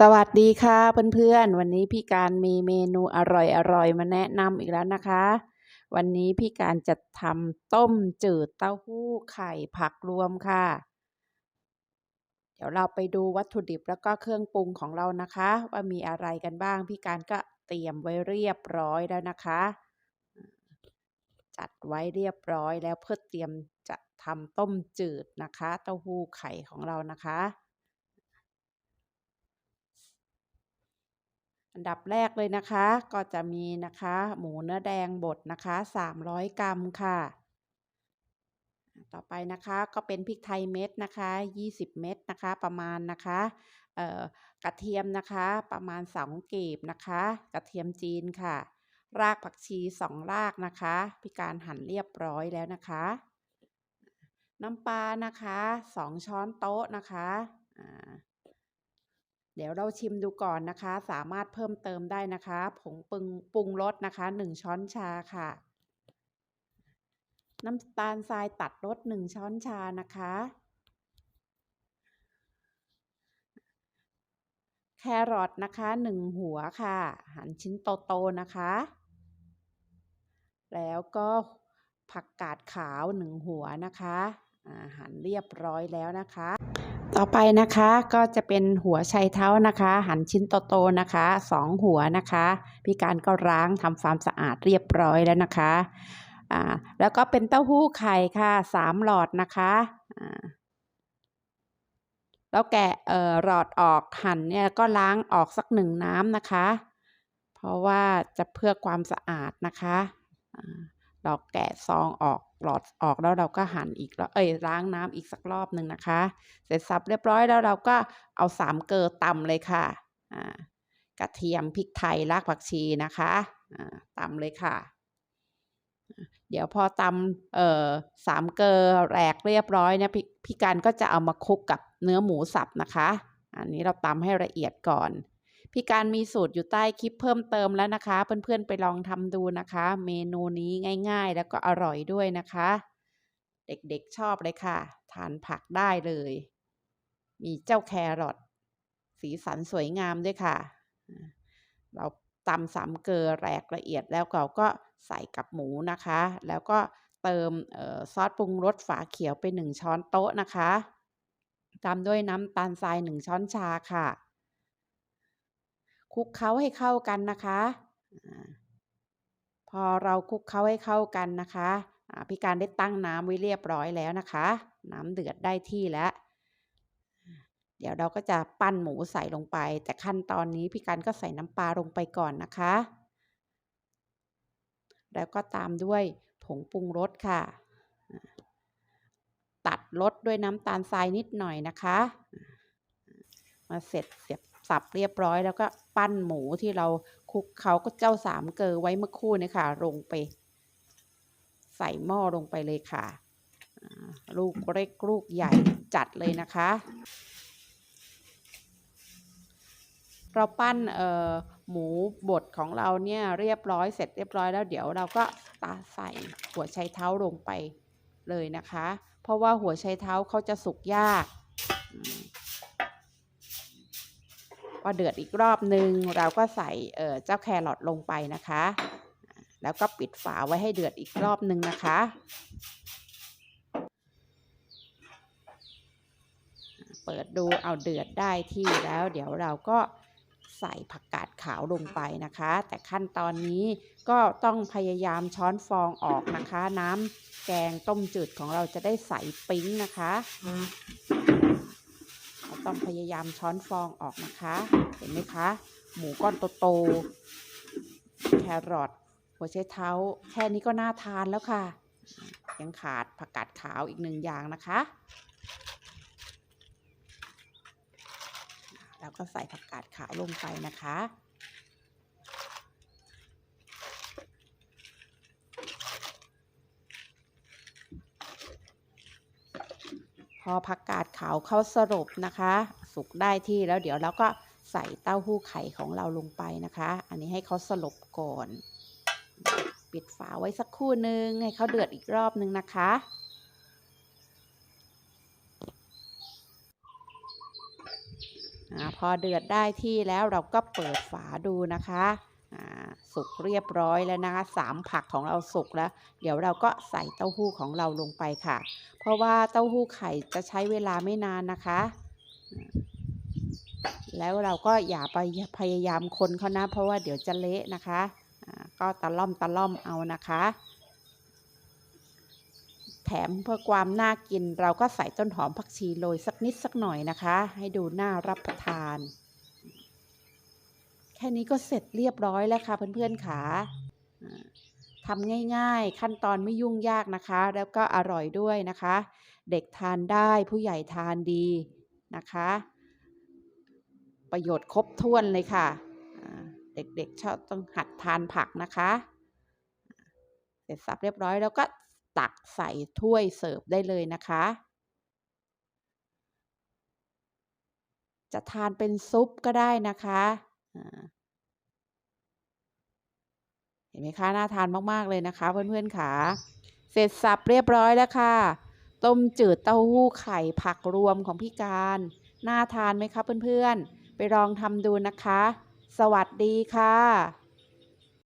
สวัสดีค่ะเพื่อนๆ วันนี้พี่การมีเมนูอร่อยๆ มาแนะนำอีกแล้วนะคะ วันนี้พี่การจะทำต้มจืดเต้าหู้ไข่ผักรวมค่ะ เดี๋ยวเราไปดูวัตถุดิบแล้วก็เครื่องปรุงของเรานะคะ ว่ามีอะไรกันบ้าง พี่การก็เตรียมไว้เรียบร้อยแล้วนะคะ จัดไว้เรียบร้อยแล้วเพื่อเตรียมจะทำต้มจืดนะคะ เต้าหู้ไข่ของเรานะคะ อันดับแรกเลยนะคะ ก็จะมีนะคะ หมูเนื้อแดงบดนะคะ 300 กรัมค่ะ ต่อไปนะคะก็เป็นพริกไทยเม็ดนะคะ 20 เม็ดนะคะ ประมาณนะคะกระเทียมนะคะประมาณ2กีบนะคะ กระเทียมจีนค่ะ รากผักชี 2 รากนะคะพี่การหั่นเรียบร้อยแล้วนะคะ น้ำปลานะคะ 2 ช้อนโต๊ะนะคะ เดี๋ยวเราชิมดูก่อนนะคะ สามารถเพิ่มเติมได้นะคะ ผงปรุงปรุงรสนะคะ 1 ช้อนชาค่ะ น้ำตาลทรายตัดรส1ช้อนชานะคะ แครอทนะคะ 1 หัวค่ะ หั่นชิ้นโตๆนะคะ แล้วก็ผักกาดขาว 1 หัวนะคะ หั่นเรียบร้อยแล้วนะคะ ต่อไปนะคะก็จะเป็นหัวไชเท้านะคะ หั่นชิ้นโตๆนะคะ2หัวนะคะ พี่การก็ล้างทำความสะอาดเรียบร้อยแล้วนะคะอ่าแล้วก็เป็นเต้าหู้ไข่ค่ะ3หลอดนะคะอ่าแล้วแกะเอ่อหลอดออกหั่นเนี่ยก็ล้างออกสักหนึ่งน้ำนะคะ เพราะว่าจะเพื่อความสะอาดนะคะ เราแกะซองออกหลอดออกแล้วเราก็หั่นอีกแล้วเอ้ยล้างน้ำอีกสักรอบหนึ่งนะคะ เสร็จสับเรียบร้อยแล้วเราก็เอาสามเกลือตำเลยค่ะกระเทียมพริกไทยรากผักชีนะคะตำเลยค่ะ เดี๋ยวพอตำเอ่อสามเกลือแหลกเรียบร้อยเนี่ยพพี่การก็จะเอามาคลุกกับเนื้อหมูสับนะคะ อันนี้เราตำให้ละเอียดก่อน พี่การมีสูตรอยู่ใต้คลิปเพิ่มเติมแล้วนะคะ เพื่อนๆไปลองทำดูนะคะ เมนูนี้ง่ายๆ แล้วก็อร่อยด้วยนะคะ เด็กๆชอบเลยค่ะ ทานผักได้เลย มีเจ้าแครอทสีสันสวยงามด้วยค่ะ เราตำสามเกลือแรกละเอียดแล้วเราก็ใส่กับหมูนะคะ แล้วก็เติมออซอสปรุงรสฝาเขียวไปหนึ่งช้อนโต๊ะนะคะ ตามด้วยน้ำตาลทรายหนึ่งช้อนชาค่ะ คลุกเคล้าให้เข้ากันนะคะ พอเราคลุกเคล้าให้เข้ากันนะคะพี่การได้ตั้งน้ำไว้เรียบร้อยแล้วนะคะ น้ำเดือดได้ที่แล้ว เดี๋ยวเราก็จะปั้นหมูใส่ลงไป แต่ขั้นตอนนี้พี่การก็ใส่น้ำปลาลงไปก่อนนะคะ แล้วก็ตามด้วยผงปรุงรสค่ะ ตัดรสด้วยน้ำตาลทรายนิดหน่อยนะคะ มาเสร็จเสียบ สับเรียบร้อย แล้วก็ปั้นหมูที่เราคลุกเขาก็เจ้าสามเกลอไว้เมื่อคู่นี่ค่ะ ลงไป ใส่หม้อลงไปเลยค่ะ ลูกเล็กลูกใหญ่จัดเลยนะคะ เราปั้นเอ่อหมูบดของเราเนี่ยเรียบร้อยเสร็จเรียบร้อยแล้วเดี๋ยวเราก็ตาใส่หัวไชเท้าลงไปเลยนะคะ เพราะว่าหัวไชเท้าเขาจะสุกยาก พอเดือดอีกรอบนึง เราก็ใส่เจ้าแครอทลงไปนะคะ แล้วก็ปิดฝาไว้ให้เดือดอีกรอบนึงนะคะ เปิดดูเอาเดือดได้ที่แล้ว เดี๋ยวเราก็ใส่ผักกาดขาวลงไปนะคะ แต่ขั้นตอนนี้ก็ต้องพยายามช้อนฟองออกนะคะ น้ำแกงต้มจืดของเราจะได้ใสปิ้งนะคะ ต้องพยายามช้อนฟองออกนะคะ เห็นไหมคะ หมูก้อนโตๆแครอทหัวไชเท้า แค่นี้ก็น่าทานแล้วค่ะ ยังขาดผักกาดขาวอีกหนึ่งอย่างนะคะ แล้วก็ใส่ผักกาดขาวลงไปนะคะ อผักกาดขาวเข้าสรุปนะคะ สุกได้ที่แล้วเดี๋ยวเราก็ใส่เต้าหู้ไข่ของเราลงไปนะคะ อันนี้ให้เขาสลบก่อน ปิดฝาไว้สักครู่นึง ให้เขาเดือดอีกรอบนึงนะคะ พอเดือดได้ที่แล้วเราก็เปิดฝาดูนะคะ สุกเรียบร้อยแล้วนะคะสามผักของเราสุกแล้ว เดี๋ยวเราก็ใส่เต้าหู้ของเราลงไปค่ะ เพราะว่าเต้าหู้ไข่จะใช้เวลาไม่นานนะคะ แล้วเราก็อย่าไปพยายามคนเขานะ เพราะว่าเดี๋ยวจะเละนะคะอ่าก็ตะล่อมตะล่อมเอานะคะ แถมเพื่อความน่ากินเราก็ใส่ต้นหอมผักชีโรยสักนิดสักหน่อยนะคะ ให้ดูน่ารับประทาน แค่นี้ก็เสร็จเรียบร้อยแล้วค่ะเพื่อนๆค่ะอ่าทำง่ายๆ ขั้นตอนไม่ยุ่งยากนะคะ แล้วก็อร่อยด้วยนะคะ เด็กทานได้ผู้ใหญ่ทานดีนะคะ ประโยชน์ครบถ้วนเลยค่ะเด็กๆชอบต้องหัดทานผักนะคะ เสร็จสับเรียบร้อยแล้วก็ตักใส่ถ้วยเสิร์ฟได้เลยนะคะ จะทานเป็นซุปก็ได้นะคะ เห็นไหมคะน่าทานมากๆเลยนะคะ เพื่อนๆค่ะ เสร็จสับเรียบร้อยแล้วค่ะ ต้มจืดเต้าหู้ไข่ผักรวมของพี่การ น่าทานไหมคะเพื่อนๆ ไปลองทำดูนะคะ สวัสดีค่ะ